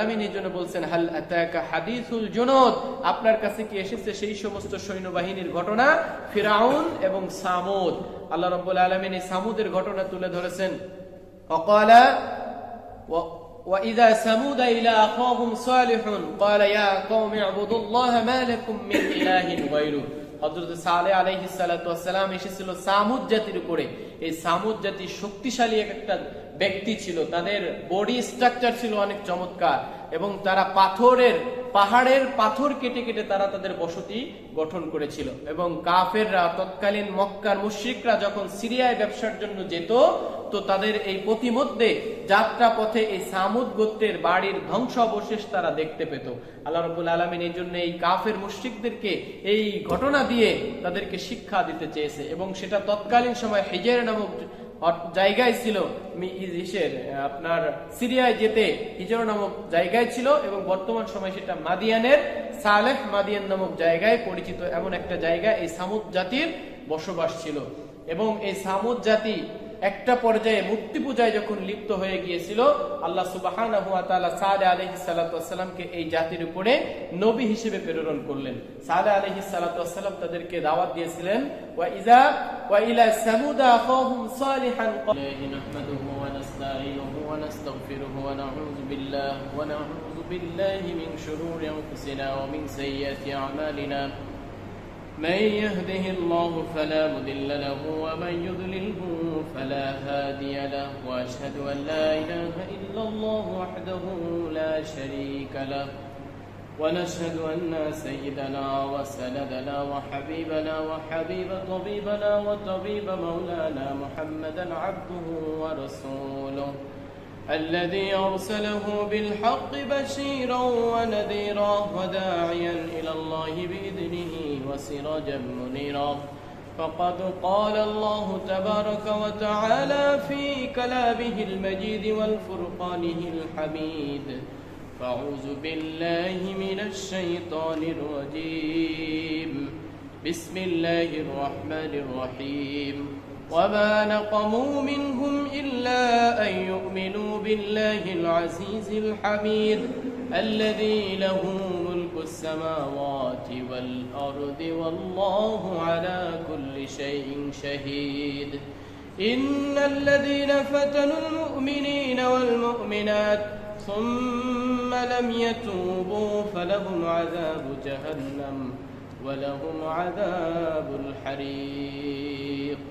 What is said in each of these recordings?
আলমিন এই জন্য বলছেন হাল আতাকা হাদিসুল জুনুদ আপনার কাছে কি এসেছে সেই সমস্ত সৈন্যবাহিনীর ঘটনা ফিরাউন এবং সামুদ আল্লাহ রব্বুল আলমিন এই সামুদের ঘটনা তুলে ধরেছেন অকালা وإذا ثمود إلى أخاهم صالح قال يا قوم اعبدوا الله ما لكم من إله غيره হযরত সালেহ আলাইহিস সালাতু ওয়াসসালাম এসেছিল সামুদ জাতির উপরে এই সামুদ জাতি শক্তিশালী এক একটা ব্যক্তি ছিল, তাদের বডি স্ট্রাকচার ছিল অনেক চমৎকার এবং তারা পাথরের, পাহাড়ের পাথর কেটে কেটে তারা তাদের বসতি গঠন করেছিল। এবং কাফেররা তৎকালীন মক্কার মুশরিকরা যখন সিরিয়ায় ব্যবসার জন্য যেত, তো তাদের এই প্রতিমধ্যে যাত্রা পথে এই সামুদ গোত্রের বাড়ির ধ্বংস অবশেষ তারা দেখতে পেত। আল্লাহ রবুল আলমিন এই জন্য এই কাফের মুশ্রিকদেরকে এই ঘটনা দিয়ে তাদেরকে শিক্ষা দিতে চেয়েছে এবং সেটা তৎকালীন সময় হেজের নামক জায়গায় ছিল আপনার সিরিয়ায় যেতে হিজর নামক জায়গায় ছিল এবং বর্তমান সময় সেটা মাদিয়ানের, সালেহ মাদিয়ান নামক জায়গায় পরিচিত এমন একটা জায়গা, এই সামুদ জাতির বসবাস ছিল। এবং এই সামুদ জাতি একটা পর্যায়ে মূর্তি পূজায় যখন লিপ্ত হয়ে গিয়েছিল, আল্লাহ সুবাহানাহু ওয়া তাআলা সালেহ আলাইহিস সালাতু ওয়াসসালামকে এই জাতির উপরে নবী হিসেবে প্রেরণ করলেন। সালেহ আলাইহিস সালাতু ওয়াসসালাম তাদেরকে দাওয়াত দিয়েছিলেন, ওয়া নাস্তাগফিরুহু ওয়া নাউযু বিল্লাহি, ওয়া নাউযু বিল্লাহি মিন من يهده الله فلا مضل له ومن يضلله فلا هادي له وأشهد أن لا إله إلا الله وحده لا شريك له ونشهد أن سيدنا وسندنا وحبيبنا وحبيب طبيبنا وطبيب مولانا محمدا عبده ورسوله الذي أرسله بالحق بشيرا ونذيرا وداعيا إلى الله بإذنه وسراجا منيرا. فقد قال الله تبارك وتعالى في كلامه المجيد والفرقانه الحميد. فأعوذ بالله من الشيطان الرجيم. بسم الله الرحمن الرحيم. وما نقموا منهم إلا أن يؤمنوا بالله العزيز الحميد الذي له ملك السماوات والأرض والله على كل شيء شهيد. إن الذين فتنوا المؤمنين والمؤمنات ثم لم يتوبوا فلهم عذاب جهنم ولهم عذاب الحريق.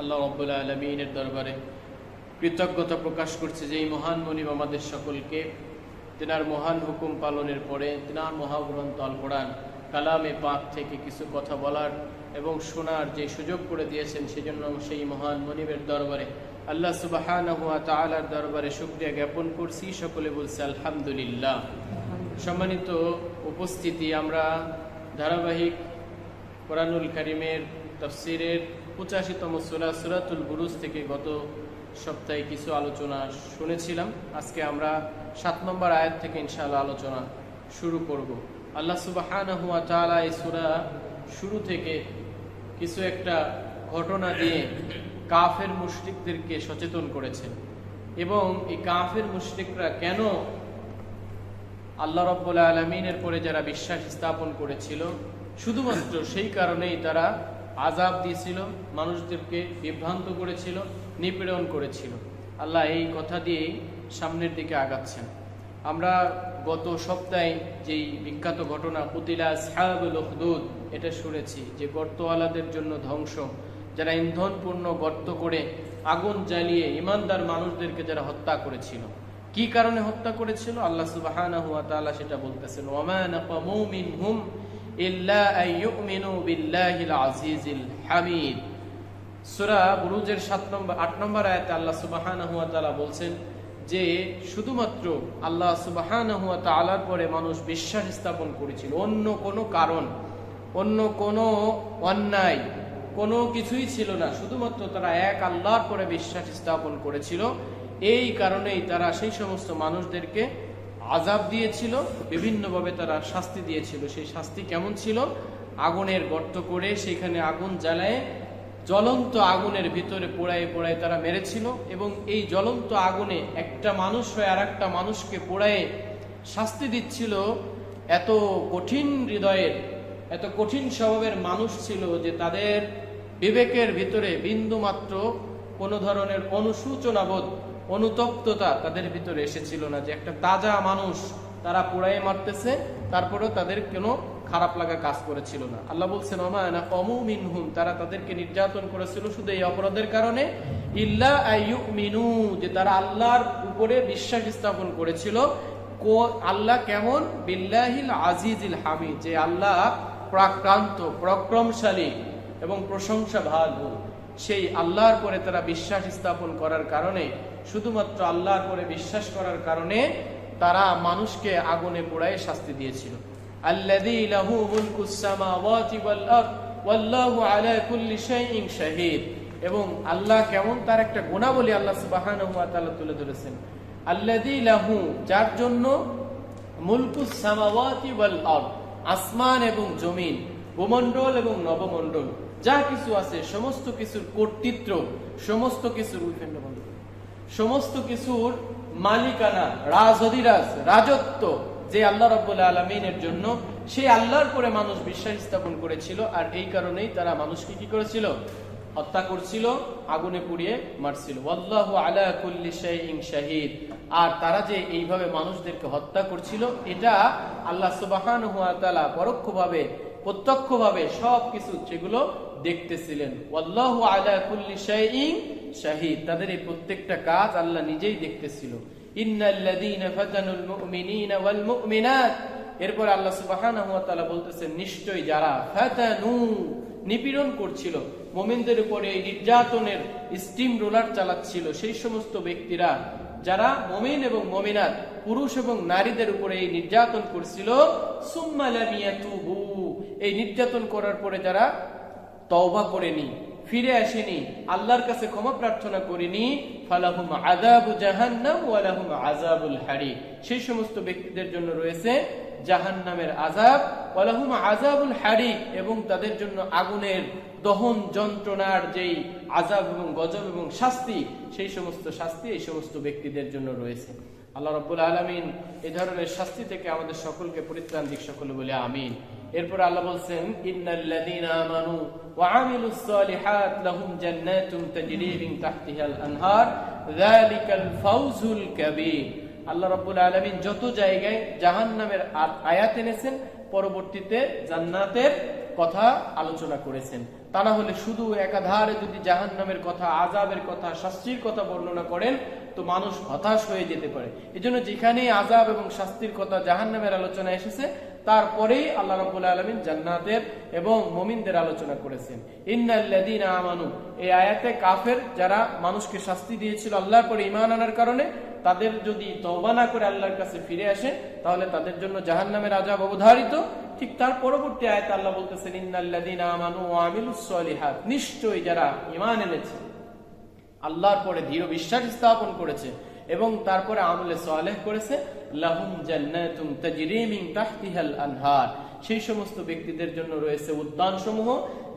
আল্লাহ রব্বুল আলমিনের দরবারে কৃতজ্ঞতা প্রকাশ করছে যে এই মহান মনিব আমাদের সকলকে, তেনার মহান হুকুম পালনের পরে, তেনার মহাগ্রন্থ আল কোরআন কালামে পাক থেকে কিছু কথা বলার এবং শোনার যে সুযোগ করে দিয়েছেন, সেজন্য সেই মহান মনিবের দরবারে আল্লাহ সুবাহান তালার দরবারে শুক্রিয়া জ্ঞাপন করছি। সকলে বলছে, আলহামদুলিল্লাহ। সম্মানিত উপস্থিতি, আমরা ধারাবাহিক কোরআনুল করিমের তফসিরের পঁচাশিতম সুরা সুরাতুল বুরুজ থেকে গত সপ্তাহে কিছু আলোচনা শুনেছিলাম। আজকে আমরা সাত নম্বর আয়াত থেকে ইনশাআল্লাহ আলোচনা শুরু করব। আল্লাহ সুবাহান হুয়া এই সুরা শুরু থেকে কিছু একটা ঘটনা দিয়ে কাফের মুশরিকদেরকে সচেতন করেছেন। এবং এই কাফের মুশরিকরা কেন আল্লাহ রব্বুল আলমিনের পরে যারা বিশ্বাস স্থাপন করেছিল, শুধুমাত্র সেই কারণেই তারা আজাব দিয়েছিল, মানুষদেরকে বিভ্রান্ত করেছিল, নিপীড়ন করেছিল। আল্লাহ এই কথা দিয়েই সামনের দিকে আগাচ্ছেন। আমরা গত সপ্তাহে যেই বিখ্যাত ঘটনা, কুতিলা সাহাবুল এটা শুনেছি যে গর্তওয়ালাদের জন্য ধ্বংস। যারা ইন্ধনপূর্ণ গর্ত করে আগুন জ্বালিয়ে ইমানদার মানুষদেরকে যারা হত্যা করেছিল। কি কারণে হত্যা করেছিল? আল্লাহ তাআলা সেটা বলতেছেন। ওমা নাকামু মিনহুম ইল্লা আইয়ুমিনু বিল্লাহিল আজিজিল হামিদ। সূরা বুরুজের 7 নম্বর 8 নম্বর আয়াতে আল্লাহ সুবহানাহু ওয়া তাআলা বলছেন যে, শুধুমাত্র আল্লাহ সুবাহান তালার পরে মানুষ বিশ্বাস স্থাপন করেছিল। অন্য কোনো কারণ, অন্য কোনো অন্যায়, কোনো কিছুই ছিল না। শুধুমাত্র তারা এক আল্লাহর পরে বিশ্বাস স্থাপন করেছিল। এই কারণেই তারা সেই সমস্ত মানুষদেরকে আজাব দিয়েছিল, বিভিন্নভাবে তারা শাস্তি দিয়েছিল। সেই শাস্তি কেমন ছিল? আগুনের গর্ত করে সেখানে আগুন জ্বালায় জ্বলন্ত আগুনের ভিতরে পোড়ায় পোড়ায় তারা মেরেছিল এবং এই জ্বলন্ত আগুনে একটা মানুষ হয়ে আর একটা মানুষকে পোড়ায় শাস্তি দিচ্ছিল। এত কঠিন হৃদয়ের, এত কঠিন স্বভাবের মানুষ ছিল যে তাদের বিবেকের ভিতরে বিন্দু মাত্র কোনো ধরনের অনুসূচনাবোধ অনুতপ্ততা তাদের ভিতরে এসেছিল না যে একটা তাজা মানুষ তারা পোড়ায় মারতেছে, তারপরেও তাদের কোনো খারাপ লাগা কাজ করেছিল না। আল্লাহ বলছেন ওমায়না কমু মিনহুম তারা তাদেরকে নির্যাতন করেছিল শুধু এই অপরাধের কারণে। ইল্লা আইয়ু মিনু যে তারা আল্লাহর উপরে বিশ্বাস স্থাপন করেছিল। আল্লাহ কেমন? বিল্লাহিল আজিজিল হামিদ, যে আল্লাহ প্রাক্রান্ত, পরাক্রমশালী এবং প্রশংসা ভালো সেই আল্লাহর পরে তারা বিশ্বাস স্থাপন করার কারণে শুধুমাত্র আল্লাহর পরে বিশ্বাস করার কারণে তারা মানুষকে আগুনে পোড়ায় শাস্তি দিয়েছিল। এবং আল্লাহ কেমন তার একটা গুণাবলী আল্লাহ তাআলা তুলে ধরেছেন। আল্লাযী লাহু, যার জন্য মুলকুস সামাওয়াতি ওয়াল আরদ, আসমান এবং জমিন, ভূমণ্ডল এবং নবমণ্ডল, যা কিছু আছে, সমস্ত কিছুর কর্তৃত্ব, সমস্ত কিছুর করুন। সমস্ত কিছুর মালিকানা রাজ অধিরাজ রাজত্ব যে আল্লাহ রব্বুল আলমিনের জন্য সেই আল্লাহর পরে মানুষ বিশ্বাস স্থাপন করেছিল আর এই কারণেই তারা মানুষকে কি করেছিল? হত্যা করছিল, আগুনে পুড়িয়ে মারছিল। শাহিদ। আর তারা যে এইভাবে মানুষদেরকে হত্যা করছিল, এটা আল্লাহ সুবহানাহু ওয়া পরোক্ষভাবে, প্রত্যক্ষভাবে সবকিছু সেগুলো দেখতেছিলেন। ওয়াল্লাহু আলা কুল্লি শাইইন শাহিদ, তাদের এই প্রত্যেকটা কাজ আল্লাহ নিজেই দেখতেছিল। এরপর আল্লাহ তাআলা বলতেছেন নিশ্চয় যারা নিপীড়ন করছিল, মোমিনদের উপরে নির্যাতনের স্টিম রোলার চালাচ্ছিল, সেই সমস্ত ব্যক্তিরা যারা মমিন এবং মমিনাত, পুরুষ এবং নারীদের উপরে এই নির্যাতন করছিল, সুম্মা লাম ইয়াতুবু। এই নির্যাতন করার পরে যারা তওবা করেনি ফিরে আসেনি। আল্লাহর কাছে ক্ষমা প্রার্থনা করেনি। ফালাহুম আযাবু জাহান্নাম ওয়া লাহুম আযাবুল হারি সেই সমস্ত ব্যক্তিদের জন্য রয়েছে জাহান্নামের আযাব ওয়া লাহুম আযাবুল হারি এবং তাদের জন্য আগুনের দহন যন্ত্রণার যেই আযাব এবং গজব এবং শাস্তি, সেই সমস্ত শাস্তি এই সমস্ত ব্যক্তিদের জন্য রয়েছে। আল্লাহ রাব্বুল আলামিন এই ধরনের শাস্তি থেকে আমাদের সকলকে পরিত্রাণ দিক, সকলে বলে আমিন। এরপর আল্লাহ বলছেন, ইন্নাল্লাযীনা আমানু ওয়া আমিলুস সালিহাত লাহুম জান্নাতুন তাজরি মিন তাহতিহাল আনহার। যালিকাল ফাওজুল কাবীর। আল্লাহ রাব্বুল আলামিন যত জায়গায় জাহান্নামের আয়াত এনেছেন, পরবর্তীতে জান্নাতের কথা আলোচনা করেছেন। তা না হলে শুধু একাধারে যদি জাহান্নামের কথা আজাবের কথা, শাস্তির কথা বর্ণনা করেন, তো মানুষ হতাশ হয়ে যেতে পারে। এজন্য যেখানে আজাব এবং শাস্তির কথা জাহান্নামের আলোচনা এসেছে তারপরেই আল্লাহ রাব্বুল আলামিন জান্নাতের এবং মুমিনদের আলোচনা করেছেন। ইন্নাল্লাযীনা আমানু, এই আয়াতে কাফের যারা মানুষকে শাস্তি দিয়েছিল আল্লাহর পরে ইমান আনার কারণে, তাদের যদি তওবা না করে আল্লাহর কাছে ফিরে আসে, তাহলে তাদের জন্য জাহান্নামের আযাব অবধারিত। ঠিক তার পরবর্তী আয়াতে আল্লাহ বলতেছেন, ইন্নাল্লাযীনা আমানু ওয়া আমিলুস সলিহাত। নিশ্চয়ই যারা ইমান এনেছে, আল্লাহর পরে দৃঢ় বিশ্বাস স্থাপন করেছে এবং তারপরে আমলে সালেহ করেছে লাহুম জান্নাতুম তাজরি মিন তাহতিহাল আনহার। সেই সমস্ত ব্যক্তিদের জন্য রয়েছে উদ্যান সমূহ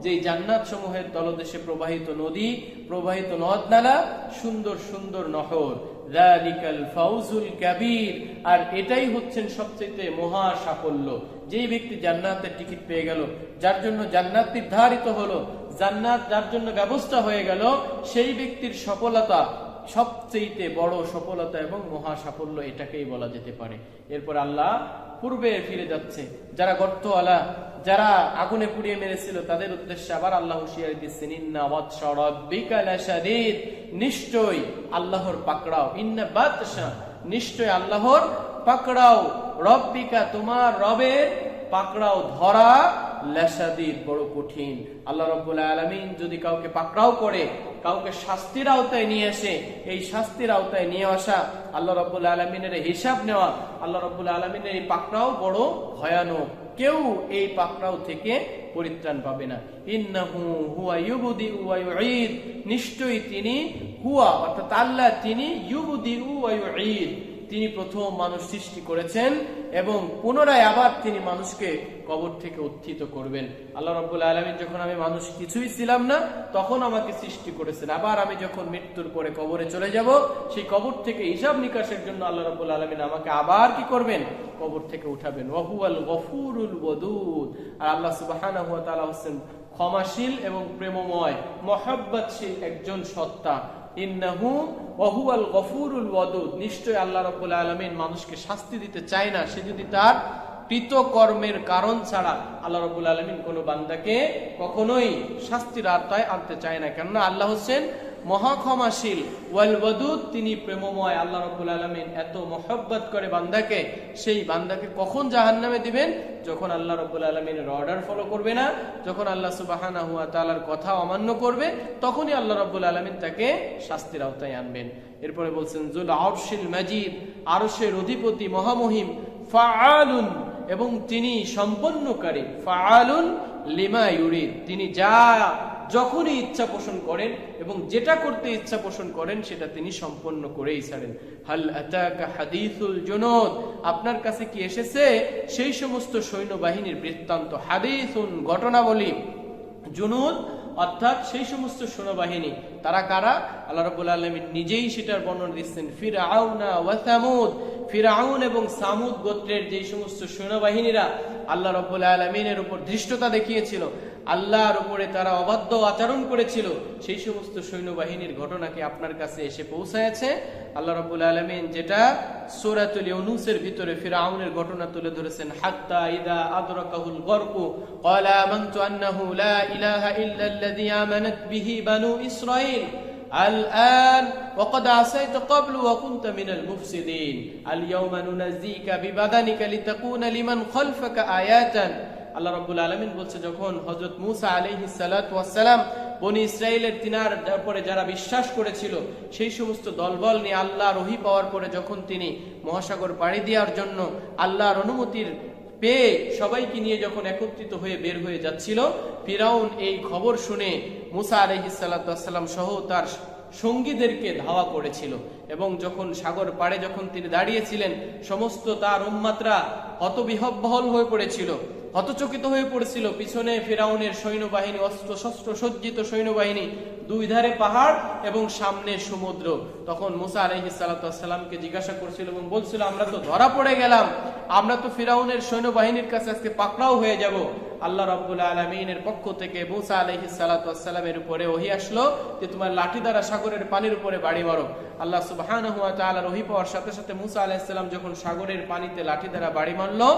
যেই জান্নাত সমূহের তলদেশে প্রবাহিত নদী, প্রবাহিত নদ নালা সুন্দর সুন্দর নহর। ফাউজুল কাবীর। আর এটাই হচ্ছেন সবচেয়ে মহা সাফল্য। যেই ব্যক্তি জান্নাতের টিকিট পেয়ে গেল, যার জন্য জান্নাত নির্ধারিত হলো, জান্নাত যার জন্য ব্যবস্থা হয়ে গেল, সেই ব্যক্তির সফলতা সবচেয়ে বড় সফলতা এবং মহা সাফল্য এটাকেই বলা যেতে পারে। এরপর আল্লাহ পূর্বে ফিরে যাচ্ছে। যারা গর্তওয়ালা, যারা আগুনে পুড়িয়ে মেরেছিল, তাদের উদ্দেশ্যে আবার আল্লাহ হুশিয়ারি দিচ্ছেন নিশ্চয় আল্লাহর পাকড়াও। ইন্না বাদশা নিশ্চয় আল্লাহর পাকড়াও। রব্বিকা, তোমার রবের পাকড়াও ধরা লেসাদিদ বড় কঠিন। আল্লাহ রব্বুল আলমিন যদি কাউকে পাকড়াও করে, কাউকে শাস্তির আওতায় নিয়ে আসে এই শাস্তির আওতায় নিয়ে আসা আল্লাহ রব্বুল আলমিনের হিসাব নেওয়া, আল্লাহ রব্বুল আলমিনের এই পাকড়াও বড় ভয়ানক। কেউ এই পাকড়াও থেকে পরিত্রাণ পাবে না। নিশ্চয়ই তিনি হুয়া, অর্থাৎ আল্লাহ তিনি ইউবুদি ইউঈদ। তিনি প্রথম মানুষ সৃষ্টি করেছেন এবং পুনরায় আবার তিনি মানুষকে কবর থেকে উত্থিত করবেন। আল্লাহ রব্বুল আলমিন যখন আমি মানুষ কিছুই ছিলাম না, তখন আমাকে সৃষ্টি করেছেন। আবার আমি যখন মৃত্যুর পরে কবরে চলে যাব, সেই কবর থেকে হিসাব নিকাশের জন্য আল্লাহ রব্বুল আলমিন আমাকে আবার কি করবেন? কবর থেকে উঠাবেন। ওহুয়াল গফুরুল বদুদ আর আল্লাহ হচ্ছেন ক্ষমাশীল এবং প্রেমময়, মহাব্বতশীল একজন সত্তা। ইন্নাহু ওহুয়াল গফুরুল ওয়াদুদ। নিশ্চয় আল্লাহ রাব্বুল আলামিন মানুষকে শাস্তি দিতে চায় না। সে যদি তার কৃতকর্মের কারণ ছাড়া আল্লাহ রবুল আলামিন কোনো বান্দাকে কখনোই শাস্তির আওতায় আনতে চায় না। কেননা আল্লাহ হোসেন মহাক্ষমাশীল ওয়াল ওয়াদুদ তিনি প্রেমময় আল্লাহ রাব্বুল আলামিন এত মহব্বত করে বান্দাকে, সেই বান্দাকে কখন জাহান্নামে দিবেন? যখন আল্লাহ রাব্বুল আলামিনের অর্ডার ফলো করবে না, যখন আল্লাহ সুবহানাহু ওয়া তাআলার কথা অমান্য করবে, তখনই আল্লাহ রাব্বুল আলামিন তাকে শাস্তির আওতায় আনবেন। এরপরে বলছেন, জুল আরশিল মাজিদ, আরশের অধিপতি মহামহিম, ফাআলুন এবং তিনি সম্পন্নকারী, ফাআলুন লিমা ইউরিদ তিনি যা যখনই ইচ্ছা পোষণ করেন এবং যেটা করতে ইচ্ছা পোষণ করেন, সেটা তিনি সম্পন্ন করেই ছাড়েন। হাল হাদিসুল জুনুদ, আপনার কাছে কি এসেছে? সেই সমস্ত সৈন্যবাহিনীর বৃত্তান্ত। হাদিসুন ঘটনাবলী। জুনুদ, অর্থাৎ সেই সমস্ত সৈন্যবাহিনী। তারা কারা? আল্লাহ রাব্বুল আলামিন নিজেই সেটার বর্ণনা দিচ্ছেন। ফিরআউনা ওয়া সামুদ। ফিরআউন এবং সামুদ গোত্রের যে সমস্ত সৈন্যবাহিনীরা আল্লাহ রাব্বুল আলামিনের উপর ধৃষ্টতা দেখিয়েছিল আল্লাহর উপরে তারা অবাধ্য আচরণ করেছিল সেই সমস্ত সৈন্যবাহিনীর ঘটনাকে আপনার কাছে এসে পৌঁছায়ছে আল্লাহ রাব্বুল আলামিন যেটা সূরাতুল ইউনূসের ভিতরে ফিরআউনের ঘটনা তুলে ধরেছেন হাত্তা ইদা আদরাকাহুল গরকু ক্বালা আমানতু আন্নাহু লা ইলাহা ইল্লাল্লাযী আমানাত বিহি বানু ইসরাঈল الآن وقد عصيت قبل وكنت من المفسدين اليوم ننزيك ببدنك لتكون لمن خلفك آياتا আল্লাহ রাব্বুল আলামিন বলছে, যখন হজরত মুসা আলাইহিস সালাতু ওয়াস সালাম বনি ইসরাইলের তিনার পরে যারা বিশ্বাস করেছিল, সেই সমস্ত দলবল নিয়ে আল্লাহ রহি পাওয়ার পরে যখন তিনি মহাসাগর পাড়ি দেওয়ার জন্য আল্লাহর অনুমতির পেয়ে সবাইকে নিয়ে যখন একত্রিত হয়ে বের হয়ে যাচ্ছিল, ফিরাউন এই খবর শুনে মুসা আলহিসাল্লাম সহ তার সঙ্গীদেরকে ধাওয়া করেছিল এবং যখন সাগর পাড়ে যখন তিনি দাঁড়িয়েছিলেন, সমস্ত তার উম্মাত্রা হতবিহব্বহল হয়ে পড়েছিল। হতচকিত হয়ে পড়েছিল। পিছনে ফেরাউনের সৈন্যবাহিনী, অস্ত্র শস্ত্র সজ্জিত সৈন্যবাহিনী, দুই ধারে পাহাড় এবং সামনে সমুদ্র। তখন মুসা আলহিসাল্লামকে জিজ্ঞাসা করছিল এবং বলছিল, আমরা তো ধরা পড়ে গেলাম। আমরা তো ফেরাউনের সৈন্যবাহিনীর কাছে আজকে পাকড়াও হয়ে যাব। আল্লাহ রাব্বুল আলমিনের পক্ষ থেকে মুসা আলহি সালাতামের উপরে ওহি আসলো যে তোমার লাঠি দ্বারা সাগরের পানির উপরে বাড়ি মারো। আল্লাহ সুবাহান হুয়া তালার রহি পাওয়ার সাথে সাথে মুসা আলাহিসাল্লাম যখন সাগরের পানিতে লাঠি দ্বারা বাড়ি মারলো,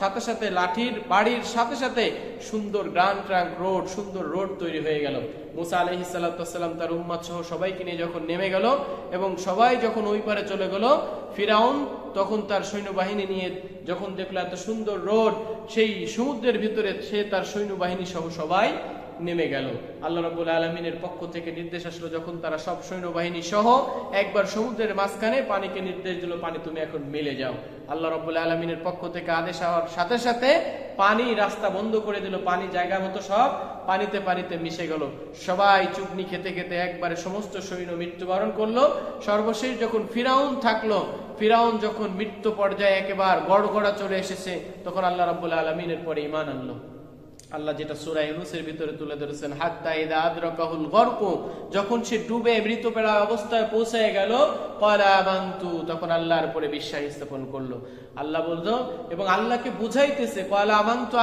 সাথে সাথে লাঠির বাড়ির সাথে সাথে সুন্দর গ্রান ট্রাঙ্ক রোড, সুন্দর রোড তৈরি হয়ে গেল। মুসা আলহি সাল্লাম তার উম্মাদ সহ সবাইকে নিয়ে যখন নেমে গেল এবং সবাই যখন ওই পারে চলে গেল, ফিরাউন তখন তার সৈন্যবাহিনী নিয়ে যখন দেখল এত সুন্দর রোড, সেই সমুদ্রের ভিতরে সে তার সৈন্যবাহিনী সহ সবাই নেমে গেল। আল্লাহ রাবুল আলমিনের পক্ষ থেকে নির্দেশ আসলো যখন তারা সব সৈন্যবাহিনী সহ একবার সমুদ্রের মাঝখানে পানিকে নির্দেশ দিল, পানি তুমি এখন মিলে যাও। আল্লাহ রব্বুল আলমিনের পক্ষ থেকে আদেশ হওয়ার সাথে সাথে পানি রাস্তা বন্ধ করে দিল, পানি জায়গা মতো সব পানিতে পানিতে মিশে গেল। সবাই চুপনি খেতে খেতে একবারে সমস্ত সৈন্য মৃত্যুবরণ করল। সর্বশেষ যখন ফিরাউন থাকল, ফিরাউন যখন মৃত্যু পর্যায়ে একেবারে গড়গড়া চলে এসেছে, তখন আল্লাহ রাবুল আলমিনের পরে ইমান আনলো। আল্লাহ যেটা সুরা ইউনুসের ভিতরে তুলে ধরেছেন, হাত্তা ইদা আদরাকাহুল গরক যখন সে ডুবে মৃতপেড়া অবস্থায় পৌঁছে গেল ক্বালা আমানতু তখন আল্লাহর উপরে বিশ্বাস স্থাপন করল। আল্লাহ বলতো এবং আল্লাহকে বুঝাইতেছে ক্বালা আমানতু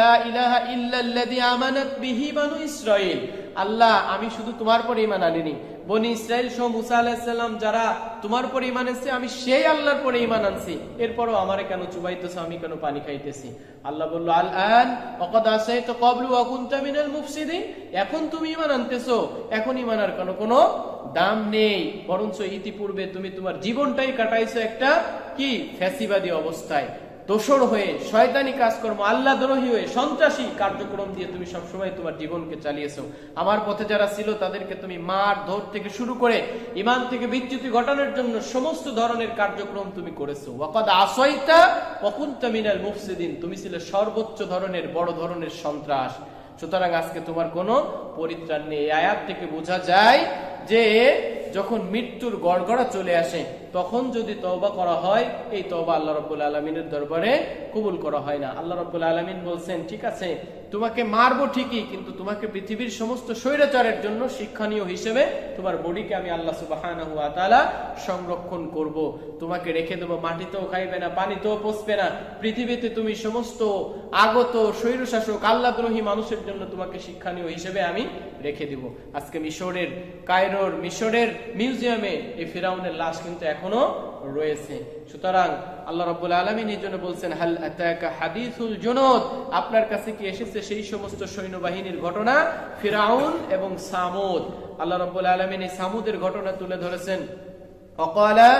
লা ইলাহা ইল্লাল্লাযী আমানাত বিহি বানু ইসরাঈল আল্লাহ, আমি শুধু তোমার পরে ঈমান আনিনি বনি ইসরায়েল সহ মুসা আলাহিসাল্লাম যারা তোমার পরে ইমান এসছে আমি সেই আল্লাহর পরে ইমান আনছি। এরপরও আমারে কেন চুবাইতেছো, আমি কেন পানি খাইতেছি? আল্লাহ বলল আল আন অকদ আসাই তো কবলু অকুন্তা মিনাল মুফসিদিন। এখন তুমি ইমান আনতেছো, এখন ইমান আর কোনো কোনো দাম নেই। বরঞ্চ ইতিপূর্বে তুমি তোমার জীবনটাই কাটাইছো একটা কি? ফ্যাসিবাদী অবস্থায়। দোসর হয়ে শয়তানি কাজকর্ম, আল্লাহ দ্রোহী হয়ে সন্ত্রাসী কার্যক্রম দিয়ে তুমি সবসময় তোমার জীবনকে চালিয়েছো। আমার পথে যারা ছিল, তাদেরকে তুমি মার, ধর থেকে শুরু করে ইমান থেকে বিচ্যুতি ঘটানোর জন্য সমস্ত ধরনের কার্যক্রম তুমি করেছ। ওয়াকাদ আসয়তা ওয়াকুনতা মিনাল মুফসিদিন। তুমি ছিলে সর্বোচ্চ ধরনের, বড় ধরনের সন্ত্রাস। সুতরাং আজকে তোমার কোনো পরিত্রাণ নেই। আয়াত থেকে বোঝা যায় যে যখন মৃত্যুর গড়গড়া চলে আসে, তখন যদি তওবা করা হয়, এই তওবা আল্লাহ রব্বুল আলমিনের দরবারে কবুল করা হয় না। আল্লাহ রব্বুল আলমিন বলছেন, ঠিক আছে তোমাকে মারবো ঠিকই, কিন্তু তোমাকে পৃথিবীর সমস্ত স্বৈরাচারের জন্য শিক্ষণীয় হিসেবে তোমার বডিকে আমি আল্লাহ সুবাহ সংরক্ষণ করব। তোমাকে রেখে দেবো, মাটিতেও খাইবে না, পানিতেও পচবে না। পৃথিবীতে তুমি সমস্ত আগত স্বৈরশাসক আল্লাদ্রোহী মানুষের জন্য তোমাকে শিক্ষণীয় হিসেবে আমি রেখে দিব। আজকে মিশরের, কায়রোর, মিশরের মিউজিয়ামে এই ফিরাউনের লাশ কিন্তু এখনও রয়েছে। সুতরাং আল্লাহ রব্বুল আলমিন এই জন্য বলছেন হাল আতাকা হাদিসুল জুনুদ আপনার কাছে কি এসেছে সেই সমস্ত সৈন্যবাহিনীর ঘটনা ফিরাউন এবং সামুদ আল্লাহ রব্বুল আলমিন এই সামুদের ঘটনা তুলে ধরেছেন অকালা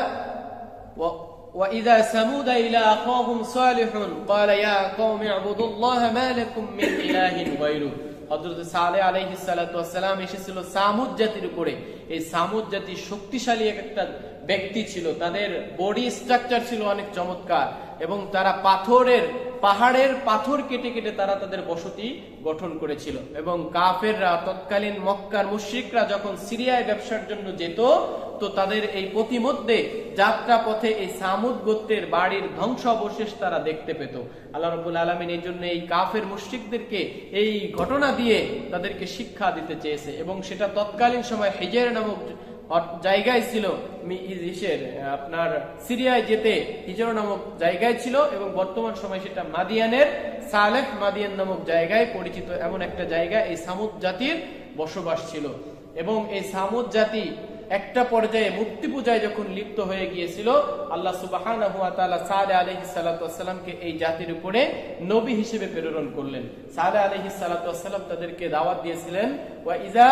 وإذا ثمود إلى أخاهم صالح قال يا قوم اعبدوا الله ما لكم من إله غيره হযরত সালে সালাতু ওয়াসসালাম এসেছিল সামুদ জাতির উপরে। এই সামুদ জাতি শক্তিশালী একটা ব্যক্তি ছিল। তাদের বডি স্ট্রাকচার ছিল অনেক চমৎকার। এবং তারা পাথরের, পাহাড়ের পাথর কেটে কেটে তারা তাদের বসতি গঠন করেছিল। এবং কাফেররা তৎকালীন মক্কার মুশ্রিকরা যখন সিরিয়ায় ব্যবসার জন্য যেত, তো তাদের এই প্রতিমধ্যে যাত্রা পথে এই সামুদ গোত্রের বাড়ির ধ্বংস অবশেষ তারা দেখতে পেত। আল্লাহ রবুল আলমিন এই জন্য এই কাফের মুশ্রিকদেরকে এই ঘটনা দিয়ে তাদেরকে শিক্ষা দিতে চেয়েছে। এবং সেটা তৎকালীন সময় হেজের নামক জায়গায় ছিল ইসের আপনার সিরিয়ায় যেতে হিজর নামক জায়গায় ছিল এবং বর্তমান সময় সেটা মাদিয়ানের, সালেহ মাদিয়ান নামক জায়গায় পরিচিত এমন একটা জায়গা এই সামুদ জাতির বসবাস ছিল। এবং এই সামুদ জাতি একটা পর্যায়ে মূর্তি পূজায় যখন লিপ্ত হয়ে গিয়েছিল আল্লাহ সুবাহান আলহি সালাতামকে এই জাতির উপরে নবী হিসেবে প্রেরণ করলেন সাদা আলহি সালাতাম তাদেরকে দাওয়াত দিয়েছিলেন ওয়াইজা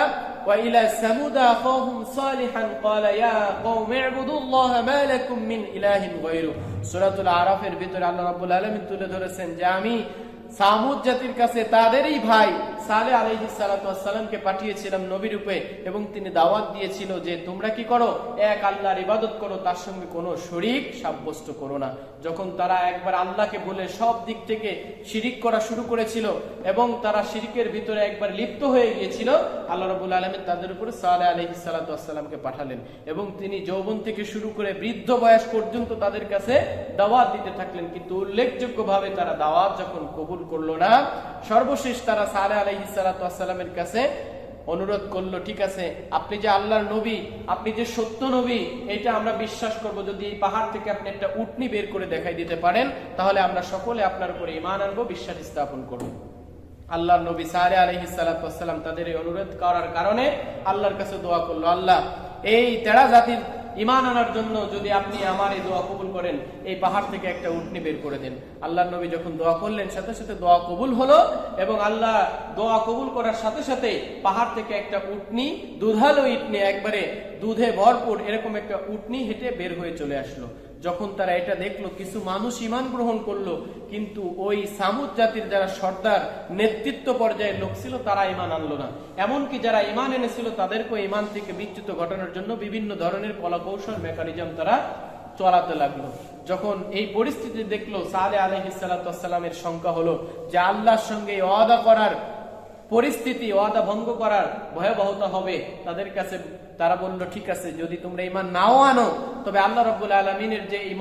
وإلى ثمود أخاهم صالحا قال يا قوم اعبدوا الله ما لكم من إله غيره সূরাতুল আরাফের ভিতরে আল্লাহ রাব্বুল আলামিন তুলে ধরেছেন যে আমি সামুদ জাতির কাছে তাদেরই ভাই সালে আলহি সালাতামকে পাঠিয়েছিলাম নবী রূপে এবং তিনি দাওয়াত দিয়েছিল যে তোমরা কি করো? এক আল্লাহর ইবাদত করো, তার সঙ্গে কোনো শরিক সাব্যস্ত করো না। যখন তারা একবার আল্লাহকে বলে সব দিক থেকে শিরিক করা শুরু করেছিল এবং তারা শিরিকের ভিতরে একবার লিপ্ত হয়ে গিয়েছিল, আল্লাহ রবুল আলমের তাদের উপরে সালে আলহি সালাতামকে পাঠালেন এবং তিনি যৌবন থেকে শুরু করে বৃদ্ধ বয়স পর্যন্ত তাদের কাছে দাওয়াত দিতে থাকলেন। কিন্তু উল্লেখযোগ্যভাবে তারা দাওয়াত যখন কবুল করল না। সর্বশেষ তারা সালে আলহি সালাতামের কাছে অনুরোধ করল, ঠিক আছে, আপনি যে আল্লাহর নবী, আপনি যে সত্য নবী, এটা আমরা বিশ্বাস করব। যদি এই পাহাড় থেকে আপনি একটা উটনি বের করে দেখাই দিতে পারেন, তাহলে আমরা সকলে আপনার উপরে ইমান আনব, বিশ্বাস স্থাপন করব। আল্লাহর নবী সারে আলহি সালাতাম তাদের এই অনুরোধ করার কারণে আল্লাহর কাছে দোয়া করল, আল্লাহ, এই তেরা জাতির ইমান আনার জন্য যদি আপনি আমার এই দোয়া কবুল করেন, এই পাহাড় থেকে একটা উঠনি বের করে দেন। আল্লাহ নবী যখন দোয়া করলেন, সাথে সাথে দোয়া কবুল হলো এবং আল্লাহ দোয়া কবুল করার সাথে সাথে পাহাড় থেকে একটা উটনি, দুধালো ইটনি একবারে দুধে ভরপুর এরকম একটা উঠনি হেঁটে বের হয়ে চলে আসলো। যখন তারা এটা দেখল, কিছু মানুষ ইমান গ্রহণ করল, কিন্তু ওই সামুদ জাতির যারা সর্দার নেতৃত্ব পর্যায়ের লোক ছিল, তারা ইমান আনলো না। এমনকি যারা ইমান এনেছিল তাদেরকে ইমান থেকে বিচ্যুত ঘটানোর জন্য বিভিন্ন ধরনের কলাকৌশল, মেকানিজম তারা চলাতে লাগল। যখন এই পরিস্থিতি দেখল সালে আলহিসাল্লামের সংখ্যা হলো যে আল্লাহর সঙ্গে ওয়াদা করার পরিস্থিতি, ওয়াদা ভঙ্গ করার ভয়াবহতা হবে, তাদের কাছে তারা বলল, ঠিক আছে, যদি তোমরা ইমান নাও আনো, তবে আল্লাহ রব্বুল আলমিনের যে এই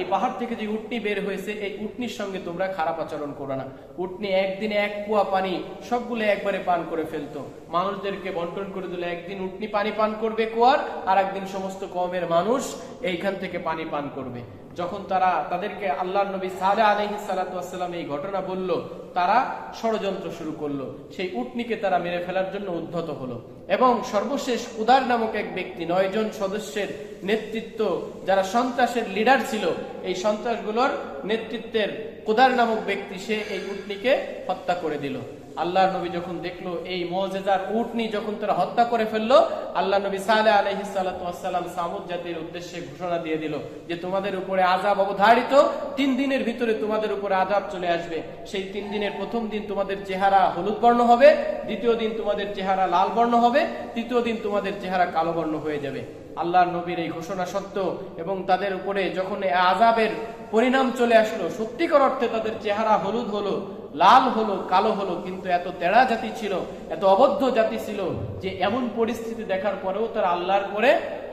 এই পাহাড় থেকে যে উটনি বের হয়েছে, এই উটনির সঙ্গে তোমরা খারাপ আচরণ করো না। উটনি একদিনে এক কুয়া পানি সবগুলো একবারে পান করে ফেলতো। মানুষদেরকে বন্টন করে দিলে, একদিন উটনি পানি পান করবে কুয়ার আর একদিন সমস্ত কমের মানুষ এইখান থেকে পানি পান করবে। যখন তারা তাদেরকে আল্লাহ নবী সালে আলহি সালাতাম এই ঘটনা বলল, তারা ষড়যন্ত্র শুরু করল। সেই উটনিকে তারা মেরে ফেলার জন্য উদ্ধত হলো। এবং সর্বশেষ উদার নামক এক ব্যক্তি, নয়জন সদস্যের নেতৃত্ব, যারা সন্ত্রাসের লিডার ছিল, এই সন্ত্রাসগুলোর নেতৃত্বের কুদার নামক ব্যক্তি সে এই উটনিকে হত্যা করে দিল। আল্লাহ নবী যখন দেখল, এই মজেদার উটনি যখন তারা হত্যা করে ফেলল, আল্লাহ নবী সালে আলহিসাল্লাম সামুদ জাতির উদ্দেশ্যে ঘোষণা দিয়ে দিল যে, তোমাদের উপরে আজাব অবধারিত, তিন দিনের ভিতরে তোমাদের উপরে আজাব চলে আসবে। সেই তিন দিনের প্রথম দিন তোমাদের চেহারা হলুদ বর্ণ হবে, দ্বিতীয় দিন তোমাদের চেহারা লাল বর্ণ হবে, তৃতীয় দিন তোমাদের চেহারা কালো বর্ণ হয়ে যাবে। আল্লাহর নবীর এই ঘোষণা সত্য এবং তাদের উপরে যখন আজাবের পরিণাম চলে আসলো, সত্যিকার অর্থে তাদের চেহারা হলুদ হলো, লাল হলো, কালো হলো, কিন্তু এত তেড়া জাতি ছিল, এত অবদ্ধ জাতি ছিল যে এমন পরিস্থিতি দেখার পরেও তারা আল্লাহর করে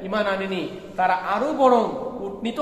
ইমান আনেনি। তারা আরও বরং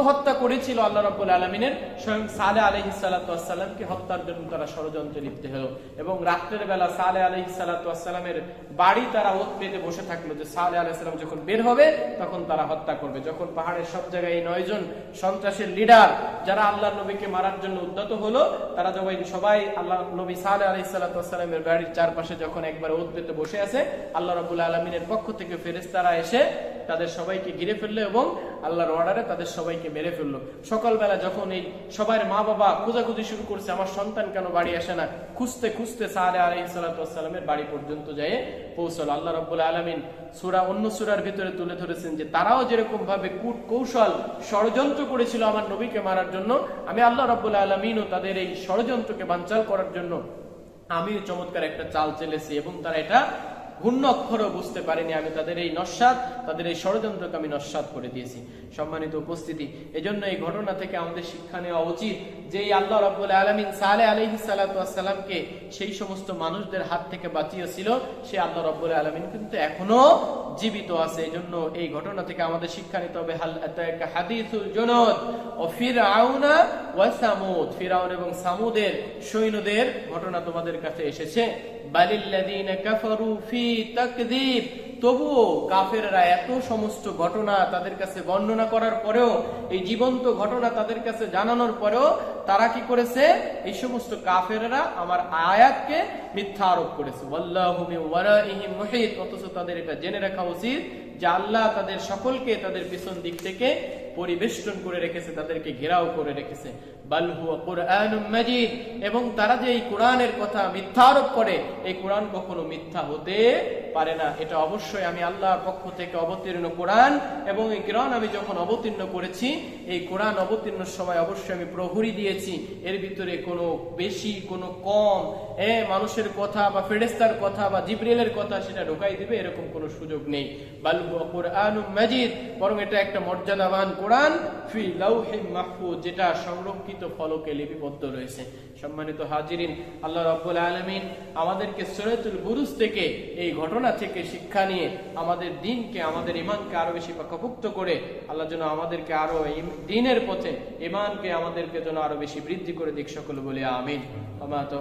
হত্যা করেছিল আল্লাহ রব্বুল আলমিনের। স্বয়ং সালে আলহি সাল্লাতামকে হত্যার জন্য তারা ষড়যন্ত্রে লিপ্ত হলো। এবং রাত্রের বেলা সালে আলহি সাল্লাতামের বাড়ি তারা ওত পেতে বসে থাকল যে সালে আলাইসাল্লাম যখন বের হবে, তখন তারা হত্যা করবে। যখন পাহাড়ের সব জায়গায় এই নয়জন সন্ত্রাসের লিডার যারা আল্লাহ নবীকে মারার জন্য উদ্যত হলো, তারা যখন সবাই আল্লাহ নবী সালে আলহি সাল্লাতামের বাড়ির চারপাশে যখন একবার ওত পেতে বসে আছে, আল্লাহ রবুল্লা আলমিনের পক্ষ থেকে ফেরেস্তারা এসে তাদের সবাইকে ঘিরে ফেলল এবং আল্লাহর অর্ডারে তাদের সবাইকে মেরে ফেলল। সকালবেলা যখন এই সবার মা বাবা খোঁজাখুঁজি শুরু করছে, আমার সন্তান কেন বাড়ি আসে না? খুঁজতে খুঁজতে সাহারে আলাই সালাতামের বাড়ি পর্যন্ত যায় পৌঁছল। আল্লাহ রব্বুল আলমিন সুরা অন্য সুরার ভিতরে তুলে ধরেছেন যে, তারাও যেরকম ভাবে কূট কৌশল ষড়যন্ত্র করেছিল আমার নবীকে মারার জন্য, আমি আল্লাহ রব্বুল আলমিনও তাদের এই ষড়যন্ত্রকে বাঞ্চাল করার জন্য আমিও চমৎকার একটা চাল চেলেছি এবং তারা এটা ঘূর্ণ অক্ষরও বুঝতে পারিনি আমি। তাদের এই নস্বাদ তাদের এই ষড়যন্ত্রকে আমি নস্বাদ করে দিয়েছি। সম্মানিত উপস্থিতি, এজন্য এই ঘটনা থেকে আমাদের শিক্ষা নেওয়া উচিত যে এই আল্লাহ রব্বুল আলমিন সালে আলহি সালাতামকে সেই সমস্ত মানুষদের হাত থেকে বাঁচিয়েছিল, সে আল্লাহ রব্বুল আলমিন কিন্তু এখনও জীবিত আছে। এই জন্য এই ঘটনা থেকে আমাদের শিক্ষা নিতে হবে হাদিসুল জনদ, ও ফির আউনা ওয়াসামুদ। ফিরাউন এবং সামুদের সৈন্যদের ঘটনা তোমাদের কাছে এসেছে। তবুও কাফেররা এত সমস্ত ঘটনা তাদের কাছে বর্ণনা করার পরেও, এই জীবন্ত ঘটনা তাদের কাছে জানানোর পরেও তারা কি করেছে? এই সমস্ত কাফেররা আমার আয়াতকে মিথ্যা আরোপ করেছে। অথচ তাদের এটা জেনে রাখা উচিত যে আল্লাহ তাদের সকলকে তাদের পিছন দিক থেকে পরিবেষ্টন করে রেখেছে, তাদেরকে ঘেরাও করে রেখেছে। এবং তারা যে এই কোরআনের কথা মিথ্যা আরোপ করে, এই কোরআন কখনো মিথ্যা হতে পারে না। এটা অবশ্যই আমি আল্লাহর পক্ষ থেকে অবতীর্ণ কোরআন, এবং এই কোরআন আমি যখন অবতীর্ণ করেছি, এই কোরআন অবতীর্ণ সময় অবশ্যই আমি প্রহরী দিয়েছি। এর ভিতরে কোনো বেশি, কোনো কম, এ মানুষের কথা বা ফেরেস্তার কথা বা জিব্রিলের কথা সেটা ঢোকাই দিবে, এরকম কোনো সুযোগ নেই। বালহু কোরআনুম মাজিদ, বরং এটা একটা মর্যাদাবান কোরআন ফি মাহফুজ, যেটা সংরক্ষিত ফলকে লিপিবদ্ধ রয়েছে। সম্মানিত হাজিরিন, আল্লাহ আমাদেরকে বুরুজ থেকে এই ঘটনা থেকে শিক্ষা নিয়ে আমাদের দিনকে, আমাদের ইমানকে আরও বেশি পাকাপুক্ত করে আল্লাহ যেন আমাদেরকে আরও দিনের পথে ইমানকে আমাদেরকে যেন আরও বেশি বৃদ্ধি করে দিক সকল বলে, আমিন। আমা তো